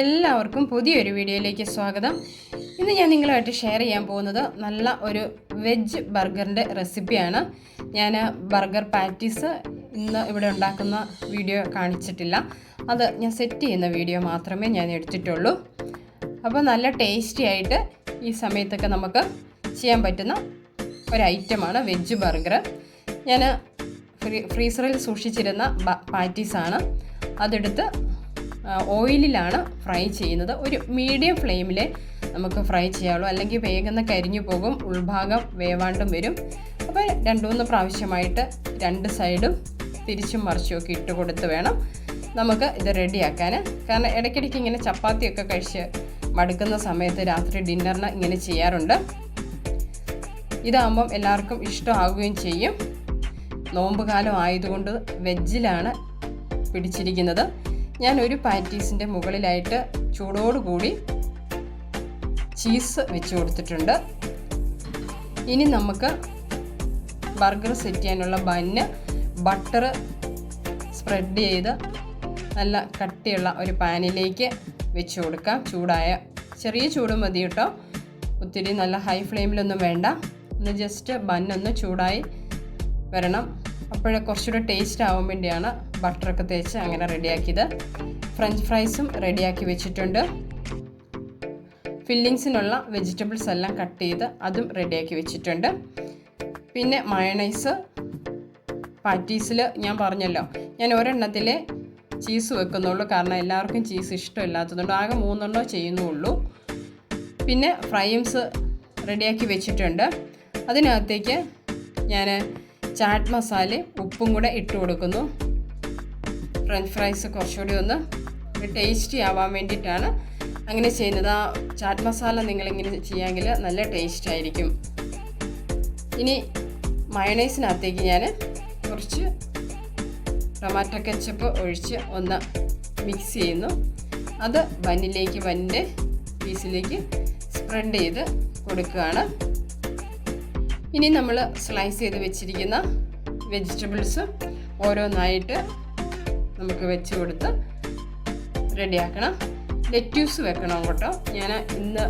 എല്ലാവർക്കും പുതിയൊരു വീഡിയോയിലേക്ക് സ്വാഗതം. ഇന്ന് ഞാൻ നിങ്ങളുമായിട്ട് ഷെയർ ചെയ്യാൻ പോകുന്നത് നല്ല ഒരു വെജ് ബർഗറിന്റെ റെസിപ്പിയാണ് ഞാൻ ബർഗർ പാറ്റീസ് ഇന്ന് ഇവിടെ ഉണ്ടാക്കുന്ന വീഡിയോ കാണിച്ചിട്ടില്ല. അത് ഞാൻ സെറ്റ് ചെയ്യുന്ന വീഡിയോ മാത്രമേ ഞാൻ എടുത്തിട്ടുള്ളൂ. അപ്പോൾ നല്ല ടേസ്റ്റി ആയിട്ട് ഈ സമയത്തൊക്കെ നമുക്ക് ചെയ്യാൻ പറ്റുന്ന ഒരു ഐറ്റമാണ് വെജ് ബർഗർ. ഞാൻ ഫ്രീ ഫ്രീസറിൽ സൂക്ഷിച്ചിരുന്ന പാറ്റീസാണ് അതെടുത്ത് ഓയിലിലാണ് ഫ്രൈ ചെയ്യുന്നത്. ഒരു മീഡിയം ഫ്ലെയിമിൽ നമുക്ക് ഫ്രൈ ചെയ്യാവുള്ളൂ അല്ലെങ്കിൽ വേഗം കരിഞ്ഞു പോകും ഉൾഭാഗം വേവാണ്ടും വരും. അപ്പോൾ രണ്ട് മൂന്ന് പ്രാവശ്യമായിട്ട് രണ്ട് സൈഡും തിരിച്ചും മറിച്ചും ഒക്കെ ഇട്ട് കൊടുത്ത് വേണം നമുക്ക് ഇത് റെഡിയാക്കാൻ കാരണം ഇടയ്ക്കിടയ്ക്ക് ഇങ്ങനെ ചപ്പാത്തിയൊക്കെ കഴിച്ച് മടുക്കുന്ന സമയത്ത് രാത്രി ഡിന്നറിന് ഇങ്ങനെ ചെയ്യാറുണ്ട്. ഇതാകുമ്പം എല്ലാവർക്കും ഇഷ്ടമാകുകയും ചെയ്യും. നോമ്പ് കാലം ആയതുകൊണ്ട് വെജിലാണ് പിടിച്ചിരിക്കുന്നത്. ഞാൻ ഒരു പാറ്റീസിന്റെ മുകളിലായിട്ട് ചൂടോടുകൂടി ചീസ് വെച്ച് കൊടുത്തിട്ടുണ്ട്. ഇനി നമുക്ക് ബർഗർ സെറ്റ് ചെയ്യാനുള്ള ബന്ന് ബട്ടർ സ്പ്രെഡ് ചെയ്ത് നല്ല കട്ടിയുള്ള ഒരു പാനിലേക്ക് വെച്ച് കൊടുക്കാം. ചൂടായ ചെറിയ ചൂട് മതി കേട്ടോ. ഒത്തിരി നല്ല ഹൈ ഫ്ലെയിമിലൊന്നും വേണ്ട. ഒന്ന് ജസ്റ്റ് ബന്നൊന്ന് ചൂടായി വരണം. അപ്പോഴേ കുറച്ചുകൂടെ ടേസ്റ്റ് ആവാൻ വേണ്ടിയാണ് ബട്ടറൊക്കെ തേച്ച് അങ്ങനെ റെഡിയാക്കിയത്. ഫ്രഞ്ച് ഫ്രൈസും റെഡിയാക്കി വെച്ചിട്ടുണ്ട്. ഫില്ലിങ്സിനുള്ള വെജിറ്റബിൾസ് എല്ലാം കട്ട് ചെയ്ത് അതും റെഡിയാക്കി വെച്ചിട്ടുണ്ട്. പിന്നെ മയണൈസ് പാറ്റീസിൽ ഞാൻ പറഞ്ഞല്ലോ ഞാൻ ഒരെണ്ണത്തിൽ ചീസ് വെക്കുന്നുള്ളൂ. കാരണം എല്ലാവർക്കും ചീസ് ഇഷ്ടമില്ലാത്തതുകൊണ്ട് ആകെ മൂന്നെണ്ണോ ചെയ്യുന്നുള്ളൂ. പിന്നെ ഫ്രൈംസ് റെഡിയാക്കി വെച്ചിട്ടുണ്ട്. അതിനകത്തേക്ക് ഞാൻ ചാറ്റ് മസാല ഉപ്പും കൂടെ ഇട്ട് കൊടുക്കുന്നു. ഫ്രഞ്ച് ഫ്രൈസ് കുറച്ചുകൂടി ഒന്ന് ടേസ്റ്റി ആവാൻ വേണ്ടിയിട്ടാണ് അങ്ങനെ ചെയ്യുന്നത്. ആ ചാറ്റ് മസാല നിങ്ങളിങ്ങനെ ചെയ്യാമെങ്കിൽ നല്ല ടേസ്റ്റ് ആയിരിക്കും. ഇനി മയണൈസിനകത്തേക്ക് ഞാൻ കുറച്ച് ടൊമാറ്റോ കെച്ചപ്പ് ഒഴിച്ച് ഒന്ന് മിക്സ് ചെയ്യുന്നു. അത് ബന്നിലേക്ക് ബന്നിന്റെ പീസിലേക്ക് സ്പ്രെഡ് ചെയ്ത് കൊടുക്കുകയാണ്. ഇനി നമ്മൾ സ്ലൈസ് ചെയ്ത് വെച്ചിരിക്കുന്ന വെജിറ്റബിൾസ് ഓരോന്നായിട്ട് നമുക്ക് വെച്ച് കൊടുത്ത് റെഡിയാക്കണം. ലെറ്റ്യൂസ് വെക്കണം കേട്ടോ ഞാൻ ഇന്ന്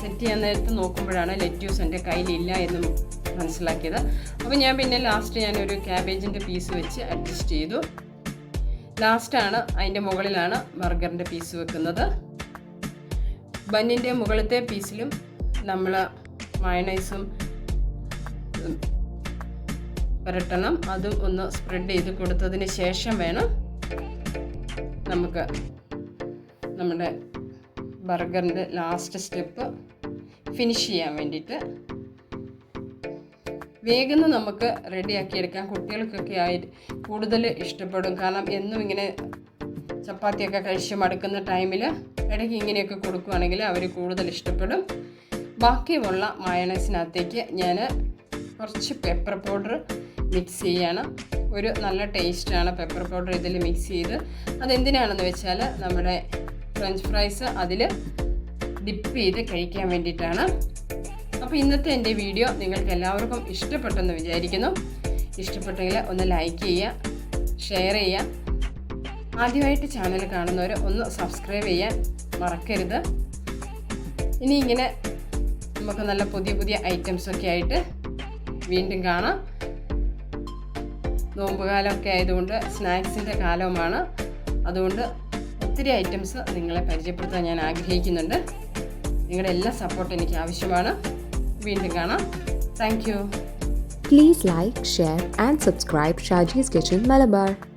സെറ്റ് ചെയ്യാൻ നേരത്ത് നോക്കുമ്പോഴാണ് ലെറ്റ്യൂസ് എന്റെ കയ്യിലില്ല എന്ന് മനസ്സിലാക്കിയത്. അപ്പോൾ ഞാൻ പിന്നെ ലാസ്റ്റ് ഞാനൊരു ക്യാബേജിന്റെ പീസ് വെച്ച് അഡ്ജസ്റ്റ് ചെയ്തു. ലാസ്റ്റാണ് അതിന്റെ മുകളിലാണ് ബർഗറിന്റെ പീസ് വെക്കുന്നത്. ബന്നിന്റെ മുകളിലത്തെ പീസിലും നമ്മൾ മയണൈസും പുരട്ടണം അതും ഒന്ന് സ്പ്രെഡ് ചെയ്ത് കൊടുത്തതിന് ശേഷം വേണം നമുക്ക് നമ്മുടെ ബർഗറിന്റെ ലാസ്റ്റ് സ്റ്റെപ്പ് ഫിനിഷ് ചെയ്യാൻ വേണ്ടിയിട്ട് വേഗം നമുക്ക് റെഡിയാക്കിയെടുക്കാം കുട്ടികൾക്കൊക്കെ ആയി കൂടുതൽ ഇഷ്ടപ്പെടും. കാരണം എന്നും ഇങ്ങനെ ചപ്പാത്തിയൊക്കെ കഴിച്ച് മടുക്കുന്ന ടൈമിൽ ഇടയ്ക്ക് ഇങ്ങനെയൊക്കെ കൊടുക്കുകയാണെങ്കിൽ അവർ കൂടുതൽ ഇഷ്ടപ്പെടും. ബാക്കിയുള്ള മയണൈസിനകത്തേക്ക് ഞാൻ കുറച്ച് പെപ്പർ പൗഡർ മിക്സ് ചെയ്യാണ്. ഒരു നല്ല ടേസ്റ്റാണ് പെപ്പർ പൗഡർ ഇതിൽ മിക്സ് ചെയ്ത്. അതെന്തിനാണെന്ന് വെച്ചാൽ നമ്മുടെ ഫ്രഞ്ച് ഫ്രൈസ് അതിൽ ഡിപ്പ് ചെയ്ത് കഴിക്കാൻ വേണ്ടിയിട്ടാണ്. അപ്പോൾ ഇന്നത്തെ എന്റെ വീഡിയോ നിങ്ങൾക്ക് എല്ലാവർക്കും ഇഷ്ടപ്പെട്ടെന്ന് വിചാരിക്കുന്നു. ഇഷ്ടപ്പെട്ടെങ്കിൽ ഒന്ന് ലൈക്ക് ചെയ്യുക ഷെയർ ചെയ്യുക. ആദ്യമായിട്ട് ചാനൽ കാണുന്നവർ ഒന്ന് സബ്സ്ക്രൈബ് ചെയ്യാൻ മറക്കരുത്. ഇനി ഇങ്ങനെ നമുക്ക് നല്ല പുതിയ പുതിയ ഐറ്റംസൊക്കെ ആയിട്ട് വീണ്ടും കാണാം. നോമ്പുകാലമൊക്കെ ആയതുകൊണ്ട് സ്നാക്സിന്റെ കാലവുമാണ്. അതുകൊണ്ട് ഒത്തിരി ഐറ്റംസ് നിങ്ങളെ പരിചയപ്പെടുത്താൻ ഞാൻ ആഗ്രഹിക്കുന്നുണ്ട്. നിങ്ങളുടെ എല്ലാ സപ്പോർട്ടും എനിക്ക് ആവശ്യമാണ്. വീണ്ടും കാണാം. Thank you please like share and subscribe Shaji's Kitchen Malabar.